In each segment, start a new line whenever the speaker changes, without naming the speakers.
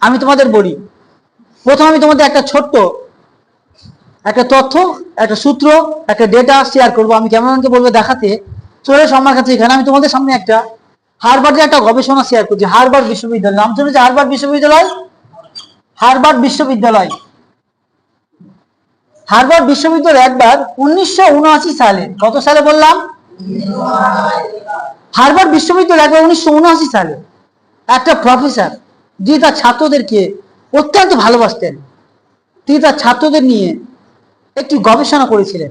আমি তোমাদের বলি। প্রথম আমি তোমাদের একটা ছোট্ট, একটা তথ্য, একটা সূত্র, একটা ডেটা শেয়ার করব। আমি ক্যামেরাম্যানকে বলব দেখাতে। চলে আমার কাছে, এখানে আমি তোমাদের সামনে একটা হারবার্ডের একটা গবেষণা শেয়ার করছি। হারবার্ড বিশ্ববিদ্যালয়। নাম শুনেছি? হারবার্ড বিশ্ববিদ্যালয়? হারবার্ড বিশ্ববিদ্যালয়। হারবার্ড বিশ্ববিদ্যালয় একবার উনিশশো উনআশি সালে, কত সালে বললাম? হারবার্ড বিশ্ববিদ্যালয় একবার উনিশশো উনআশি সালে। একটা প্রফেসর যিনি তার ছাত্রদেরকে অত্যন্ত ভালোবাসতেন। তিনি তার ছাত্রদের নিয়ে একটি গবেষণা করেছিলেন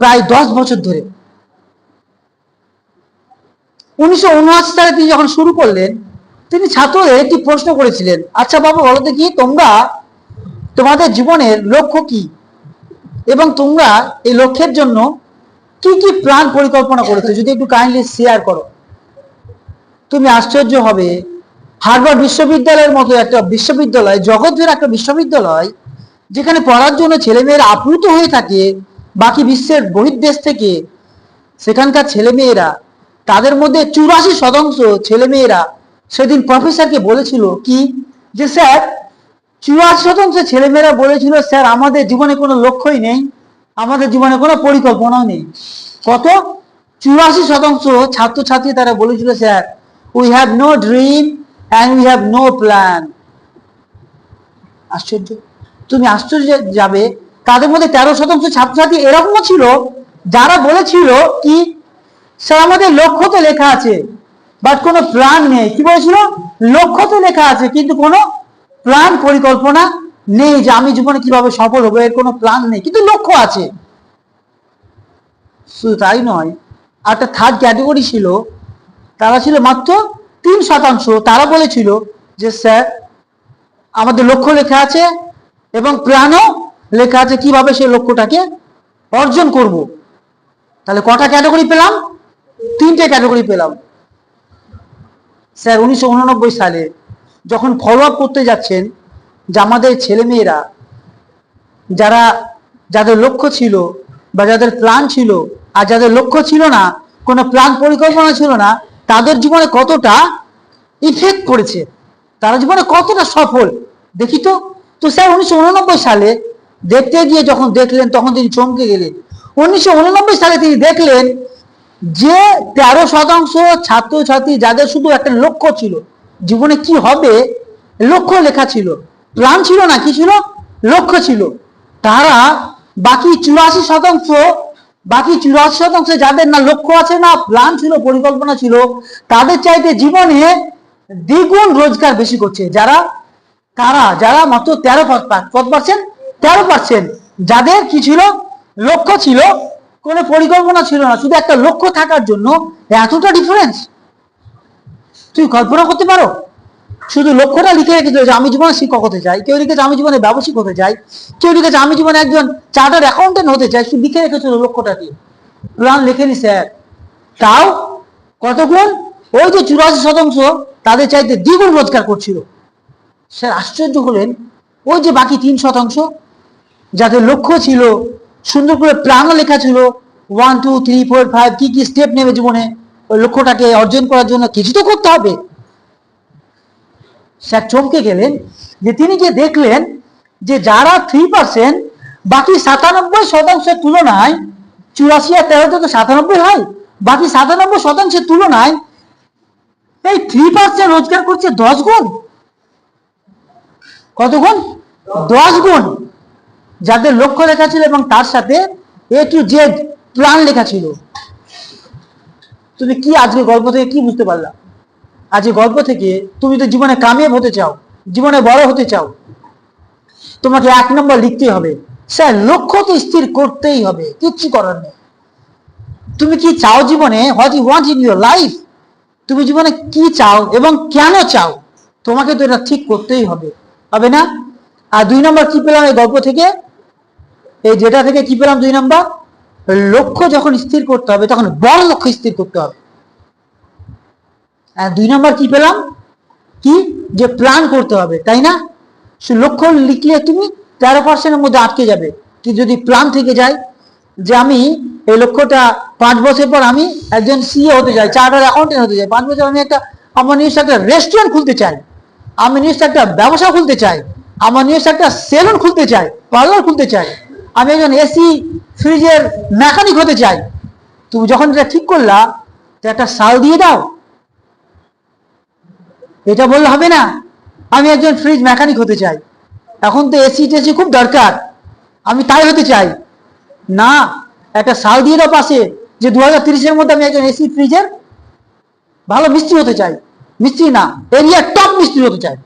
প্রায় দশ বছর ধরে। উনিশশো সালে তিনি যখন শুরু করলেন, তিনি ছাত্রদের একটি প্রশ্ন করেছিলেন আচ্ছা বাবা, বলো তো কি তোমরা তোমাদের জীবনের লক্ষ্য কি? এবং তোমরা এই লক্ষ্যের জন্য কি কি প্ল্যান পরিকল্পনা করেছ? যদি একটু কাইন্ডলি শেয়ার করো। তুমি আশ্চর্য হবে হার্ভার্ড বিশ্ববিদ্যালয়ের মতো একটা বিশ্ববিদ্যালয় জগতের একটা বিশ্ববিদ্যালয়, যেখানে পড়ার জন্য ছেলেমেয়েরা আপ্লুত হয়ে থাকে, বাকি বিশ্বের বহির্দেশ থেকে, সেখানকার ছেলেমেয়েরা, তাদের মধ্যে চুরাশি শতাংশ ছেলেমেয়েরা সেদিন প্রফেসরকে বলেছিল কি? যে, স্যার, চুরাশি শতাংশ ছেলেমেয়েরা বলেছিল, স্যার, আমাদের জীবনে কোনো লক্ষ্যই নেই, আমাদের জীবনে কোনো পরিকল্পনাও নেই। কত? চুরাশি শতাংশ ছাত্রছাত্রী তারা বলেছিল, sir we have no dream and we have no plan আশ্চর্য। তুমি আশ্চর্য যাবে। তাদের মধ্যে তেরো শতাংশ ছাত্রছাত্রী এরকমও ছিল, যারা বলেছিল কি, স্যার, আমাদের লক্ষ্য তো লেখা আছে বাট কোনো প্ল্যান নেই। কি বলেছিল? লক্ষ্য তো লেখা আছে, কিন্তু কোনো প্ল্যান পরিকল্পনা নেই যে আমি জীবনে কীভাবে সফল হব, এর কোনো প্ল্যান নেই। কিন্তু লক্ষ্য আছে। শুধু তাই নয়, আর একটা থার্ড ক্যাটাগরি ছিল, তারা ছিল মাত্র তিন শতাংশ তারা বলেছিল যে, স্যার, আমাদের লক্ষ্য লেখা আছে এবং প্ল্যানও লেখা আছে কীভাবে সেই লক্ষ্যটাকে অর্জন করব। তাহলে কটা ক্যাটাগরি পেলাম? তিনটে ক্যাটাগরি পেলাম। স্যার, উনিশশো উননব্বই সালে যখন ফলো আপ করতে যাচ্ছেন, যে আমাদের ছেলেমেয়েরা, যারা, যাদের লক্ষ্য ছিল বা যাদের প্ল্যান ছিল, আর যাদের লক্ষ্য ছিল না, কোনো প্ল্যান পরিকল্পনা ছিল না তাদের জীবনে কতটা ইফেক্ট করেছে তারা জীবনে কতটা সফল, দেখি তো। তো স্যার, উনিশশো উননব্বই সালে দেখতে গিয়ে যখন দেখলেন, তখন তিনি চমকে গেলেন। উনিশশো উননব্বই সালে তিনি দেখলেন যে তেরো শতাংশ ছাত্রছাত্রী যাদের শুধু একটা লক্ষ্য ছিল, জীবনে কি হবে, লক্ষ্য লেখা ছিল, প্ল্যান ছিল না, কি ছিল? লক্ষ্য ছিল। তারা বাকি চুরাশি শতাংশ বাকি চুরাশি শতাংশ, যাদের না লক্ষ্য আছে না, প্ল্যান ছিল, পরিকল্পনা ছিল, তাদের চাইতে জীবনে দ্বিগুণ রোজগার বেশি করছে। যারা? তারা যারা মাত্র তেরো কত পার্সেন্ট তেরো পার্সেন্ট যাদের কি ছিল? লক্ষ্য ছিল, কোনো পরিকল্পনা ছিল না। শুধু একটা লক্ষ্য থাকার জন্য এতটা ডিফারেন্স তুই কল্পনা করতে পারো? শুধু লক্ষ্যটা লিখে রেখেছিল যে আমি জীবনে শিক্ষক হতে চাই। কেউ লিখেছে আমি জীবনে ব্যবসায়িক হতে চাই। কেউ লিখেছে আমি জীবনে একজন চার্টার অ্যাকাউন্টেন্ট হতে চাই। শুধু লিখে রেখেছিল লক্ষ্যটাকে প্ল্যান লিখেনি স্যার। তাও কতগুণ? ওই যে চুরাশি শতাংশ তাদের চাইতে দ্বিগুণ রোজগার করছিল। স্যার, আশ্চর্য হলেন। ওই যে বাকি তিন শতাংশ যাদের লক্ষ্য ছিল, সুন্দর করে প্ল্যানও লেখা ছিল one two three four five কি কি স্টেপ নেবে জীবনে? ওই লক্ষ্যটাকে অর্জন করার জন্য কিছু তো করতে হবে। স্যার চমকে গেলেন যে তিনি যে দেখলেন যে যারা থ্রি পার্সেন্ট বাকি সাতানব্বই শতাংশের তুলনায়, চুরাশি আর তেরোতে তো সাতানব্বই হয়, বাকি সাতানব্বই শতাংশের তুলনায় এই থ্রি পার্সেন্ট রোজগার করছে দশ গুণ। কত গুণ? দশ গুণ। যাদের লক্ষ্য লেখা ছিল এবং তার সাথে এ টু জেড প্ল্যান লেখা ছিল। তুমি কি আজকে গল্প থেকে কি বুঝতে পারলা আজকে গল্প থেকে তুমি তো জীবনে কামিয়াব হতে চাও, জীবনে বড় হতে চাও, তোমাকে এক নম্বর লিখতে হবে, স্যার, লক্ষ্য তো স্থির করতেই হবে, কিচ্ছু করার নেই। তুমি কি চাও জীবনে? What you want in your life তুমি জীবনে কি চাও এবং কেন চাও? তোমাকে তো এটা ঠিক করতেই হবে হবে না? আর দুই নম্বর কি পেলাম এই গল্প থেকে? এই যেটা থেকে কি পেলাম দুই নম্বর? লক্ষ্য যখন স্থির করতে হবে, তখন বড় লক্ষ্য স্থির করতে হবে। দুই নম্বর কি পেলাম? কি? যে প্ল্যান করতে হবে, তাই না? সে লক্ষ্য লিখলে তুমি তেরো পার্সেন্টের মধ্যে আটকে যাবে। কি যদি প্ল্যান থেকে যায় যে আমি এই লক্ষ্যটা পাঁচ বছর পর আমি একজন সিএ হতে চাই চার্টার অ্যাকাউন্টেন্ট হতে চাই, পাঁচ বছর আমি একটা, আমার নিজস্ব একটা রেস্টুরেন্ট খুলতে চাই, আমি নিজস্ব একটা ব্যবসা খুলতে চাই, আমার নিজস্ব একটা সেলুন খুলতে চাই পার্লার খুলতে চাই, আমি একজন এসি ফ্রিজের মেকানিক হতে চাই। তুমি যখন এটা ঠিক করলা, তো একটা সাল দিয়ে দাও এটা বললে হবে না? আমি একজন ফ্রিজ মেকানিক হতে চাই। এখন তো এসি টেসি খুব দরকার। আমি তাই হতে চাই। না, একটা সাল দিয়ে দাও পাশে, যে দু হাজার তিরিশের মধ্যে আমি একজন এসি ফ্রিজের ভালো মিস্ত্রি হতে চাই। মিস্ত্রি না, এরিয়ার টপ মিস্ত্রি হতে চাই।